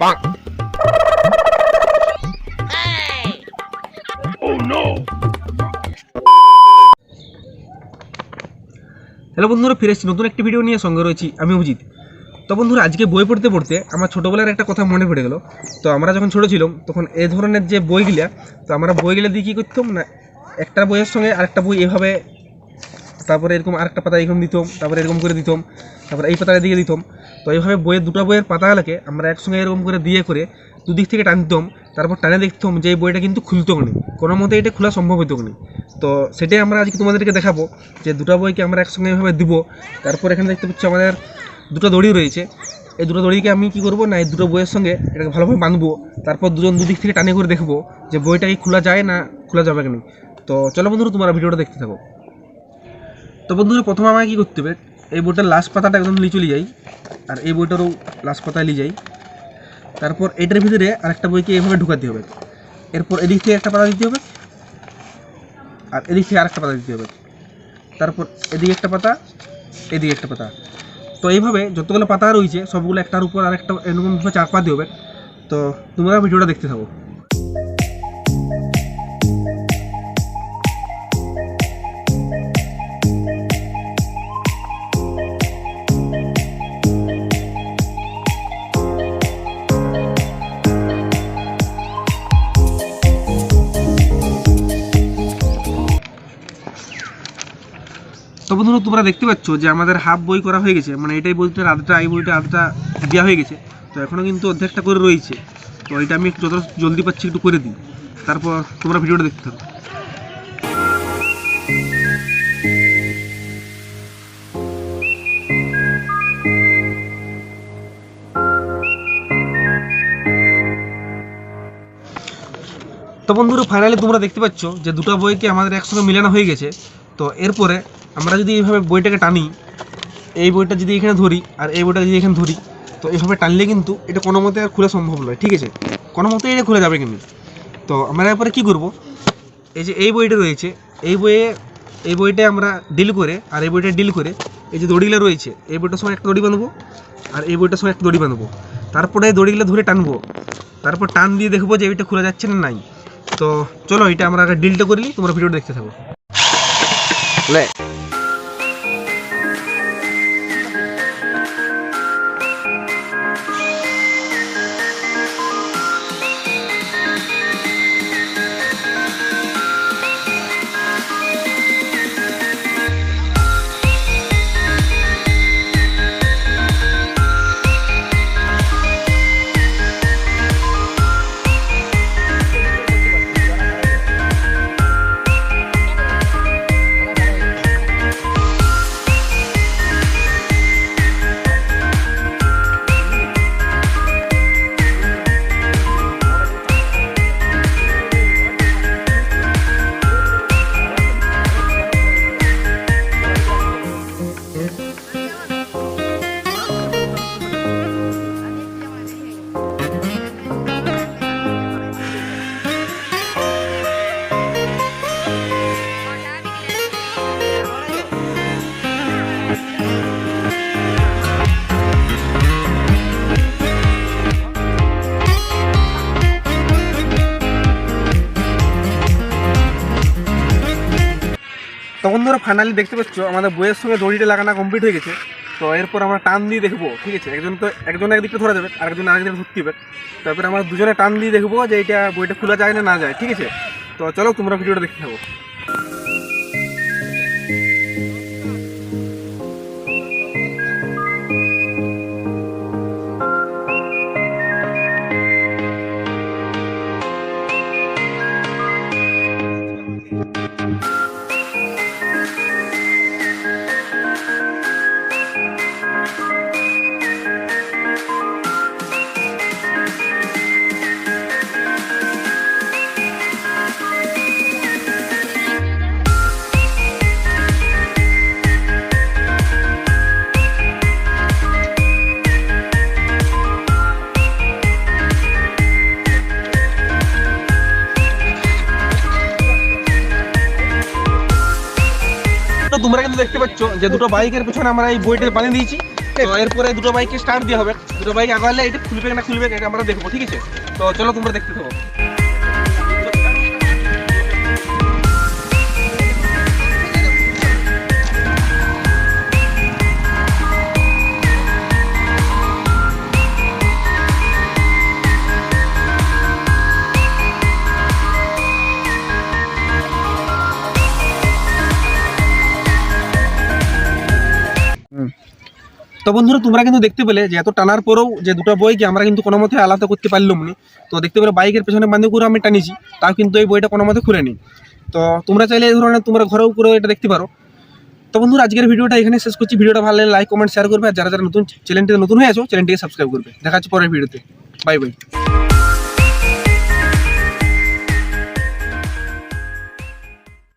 Hello বন্ধুরা, ফিরে এসেছি। নতুন একটি ভিডিও নিয়ে সঙ্গে রয়েছি আমি অভিজিৎ। তো বন্ধুরা, আজকে বই পড়তে পড়তে আমার ছোটোবেলার একটা কথা মনে পড়ে গেল। তো আমরা যখন ছোটো ছিলাম, তখন এ ধরনের যে বইগুলা, তো আমরা বইগুলা দিয়ে কী করতাম না, একটা বইয়ের সঙ্গে আরেকটা বই এভাবে তারপরে এরকম আরেকটা পাতা এরকম দিতাম, তারপরে এরকম করে দিতাম, তারপরে এই পাতাটা দিয়ে দিতাম। তো এইভাবে বইয়ের দুটো বইয়ের পাতাগুলোকে আমরা একসঙ্গে এরকম করে দিয়ে করে দুদিক থেকে টানতাম তারপর টানে দেখতাম যে এই বইটা কিন্তু খুলতো না কোনো মতে এটা খোলা সম্ভব হতো না তো সেটাই আমরা আজকে তোমাদেরকে দেখাবো যে দুটো বইকে আমরা একসঙ্গে এভাবে দিব। তারপর এখানে দেখতে পাচ্ছি আমাদের দুটো দড়ি রয়েছে। এই দুটো দড়িকে আমি কি করব না, এই দুটো বইয়ের সঙ্গে এটাকে ভালোভাবে বাঁধবো, তারপর দুজন দুদিক থেকে টানে করে দেখব যে বইটা কি খোলা যায় না খোলা যাবে কিনা তো চলো বন্ধুরা, তোমরা ভিডিওটা দেখতে থাকো। তো বন্ধুরা প্রথমে আমাকে কী করতে হবে? এই বইটার লাস্ট পাতাটা একদম নিয়ে চলে যাই, আর এই বইটারও লাস্ট পাতায় নিয়ে যাই। তারপর এটার ভিতরে আরেকটা বইকে এভাবে ঢুকাতে হবে। এরপর এদিক থেকে একটা পাতা দিতে হবে, আর এদিক থেকে আরেকটা পাতা দিতে হবে। তারপর এদিকে একটা পাতা, এদিকে একটা পাতা। তো এইভাবে যতগুলো পাতা রয়েছে, সবগুলো একটার উপর আরেকটা এরকমভাবে চাপা দিয়ে হবে। তো তোমরা ভিডিওটা দেখতে থাকো। তো বন্ধুরা, তোমরা দেখতে পাচ্ছ যে আমাদের হাফ বই করা হয়ে গেছে। মানে এটাই বইটার আধটা এই বইটা আধটা দেওয়া হয়ে গেছে। তো এখনও কিন্তু অর্ধেকটা করে রয়েছে। তো এটা আমি একটু যত জলদি পাচ্ছি একটু করে দিই। তারপর তোমরা ভিডিওটা দেখতে থাকো। তো বন্ধুরা ফাইনালি তোমরা দেখতে পাচ্ছ যে দুটো বইকে আমাদের একসঙ্গে মিলানো হয়ে গেছে। তো এরপরে আমরা যদি এইভাবে বইটাকে টানি, এই বইটা যদি এখানে ধরি আর এই বইটা যদি এখানে ধরি, তো এইভাবে টানলে কিন্তু এটা কোনো মতে আর খোলা সম্ভব নয়, ঠিক আছে? কোনো মতে এটা খুলে যাবে কিন্তু। তো আমরা এরপরে কী করব? এই যে এই বইটা রয়েছে, এই বইয়ে, এই বইটা আমরা ডিল করে আর এই বইটা ডিল করে এই যে দড়িগুলো রয়েছে, এই বইটার সময় একটা দড়ি বাঁধবো আর এই বইটার সময় একটা দড়ি বাঁধবো। তারপরে এই দড়িগুলো ধরে টানবো। তারপর টান দিয়ে দেখব যে এইটা খোলা যাচ্ছে না নাই। তো চলো, এটা আমরা ডিলটা করি তোমরা ভিডিওটা দেখতে থাকো। তো বন্ধুরা ফাইনালি দেখতে পাচ্ছ, আমাদের বইয়ের সঙ্গে দড়িটা লাগানো কমপ্লিট হয়ে গেছে। তো এরপর আমরা টান দিয়ে দেখব, ঠিক আছে? একজন তো একজন একদিকে ধরা যাবে আরেকজন আরেকদিকে ধরতে হবে। তারপরে আমরা দুজনে টান দিয়ে দেখব যে এটা বইটা খোলা যায় না না যায়, ঠিক আছে? তো চলো, তোমরা ভিডিওটা দেখতে থাকো। কিন্তু দেখতে পাচ্ছ যে দুটো বাইকের পিছনে আমরা এই বইটা বানিয়ে দিয়েছি। তো এরপরে দুটো বাইকে স্টার্ট দিয়ে হবে। দুটো বাইক আগালে এটা খুলবে না খুলবে এটা আমরা দেখব, ঠিক আছে? তো চলো তোমরা দেখতে থাকো। তো বন্ধুরা, তোমরা কিন্তু দেখতে পেলে যে এত টানার পরেও যে দুটো বইকে আমরা কিন্তু কোনো মতে আলাদা করতে পারলাম না। তো দেখতে পেলে বাইকের পেছনে বান্ধব করে আমি টানিছি, তাও কিন্তু এই বইটা কোনো মতে খুলে নিই তো তোমরা চাইলে এই ধরনের তোমরা ঘরেও করে এটা দেখতে পারো। তো বন্ধুরা, আজকের ভিডিওটা এখানে শেষ করছি। ভিডিওটা ভালো লাগলে লাইক কমেন্ট শেয়ার করবে। আর যারা যারা নতুন চ্যানেলটিতে নতুন হয়ে আছো চ্যানেলটিকে সাবস্ক্রাইব করবে। দেখা হচ্ছে পরের ভিডিওতে। Bye bye